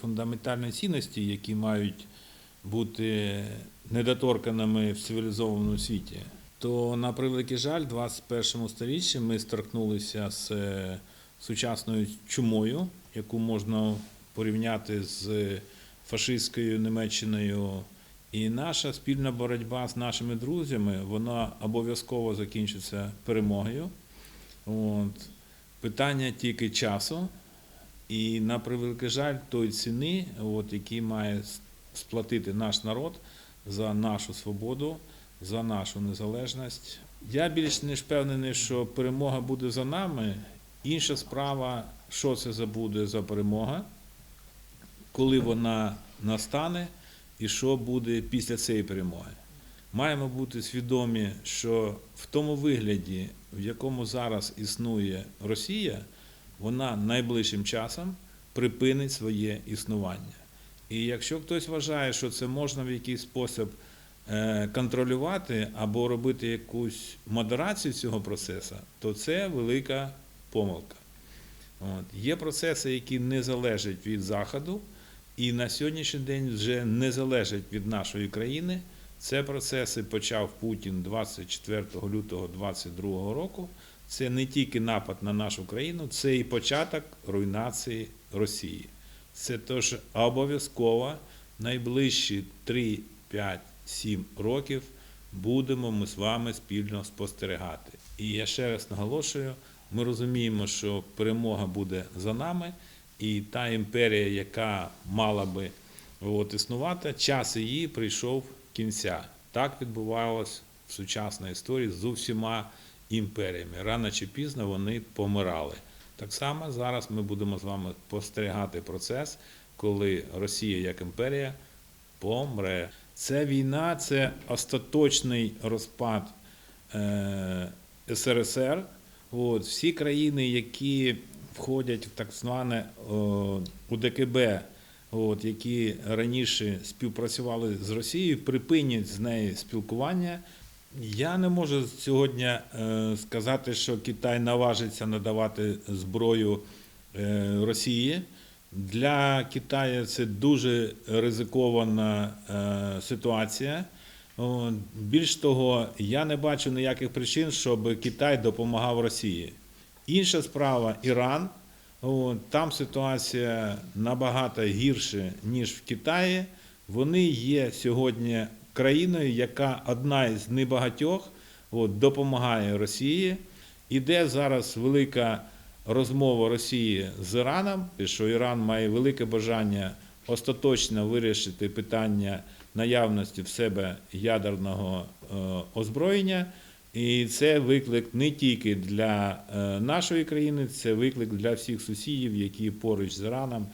фундаментальні цінності, які мають бути недоторканими в цивілізованому світі, то на превеликий жаль, в 21 сторіччі ми стикнулися з е, сучасною чумою, яку можна порівняти з фашистською Німеччиною. І наша спільна боротьба з нашими друзями, вона обов'язково закінчиться перемогою. От. Питання тільки часу. І на превеликий жаль той ціни, от, які має сплатити наш народ за нашу свободу, за нашу незалежність. Я більш ніж впевнений, що перемога буде за нами. Інша справа, що це за буде за перемога, коли вона настане, і що буде після цієї перемоги. Маємо бути свідомі, що в тому вигляді, в якому зараз існує Росія, вона найближчим часом припинить своє існування. І якщо хтось вважає, що це можна в якийсь спосіб е, контролювати або робити якусь модерацію цього процесу, то це велика помилка. От. Є процеси, які не залежать від Заходу, і на сьогоднішній день вже не залежать від нашої країни. Це процеси почав Путін 24 лютого 2022 року. Це не тільки напад на нашу країну, це і початок руйнації Росії. Це тож обов'язково найближчі 3, 5, 7 років будемо ми з вами спільно спостерігати. І я ще раз наголошую: ми розуміємо, що перемога буде за нами, і та імперія, яка мала би от, існувати, час її прийшов кінця. Так відбувалось в сучасній історії з усіма імперіями. Рано чи пізно вони помирали. Так само зараз ми будемо з вами спостерігати процес, коли Росія як імперія помре. Це війна, це остаточний розпад е, СРСР. От, всі країни, які входять в так зване УДКБ, от, які раніше співпрацювали з Росією, припинять з нею спілкування. Я не можу сьогодні е, сказати, що Китай наважиться надавати зброю е, Росії. Для Китаю це дуже ризикована е, ситуація. Більш того, я не бачу ніяких причин, щоб Китай допомагав Росії. Інша справа Іран. Там ситуація набагато гірше, ніж в Китаї. Вони є сьогодні країною, яка одна із небагатьох от, допомагає Росії. Іде зараз велика розмова Росії з Іраном, що Іран має велике бажання остаточно вирішити питання наявності в себе ядерного е, озброєння. І це виклик не тільки для е, нашої країни, це виклик для всіх сусідів, які поруч з Іраном.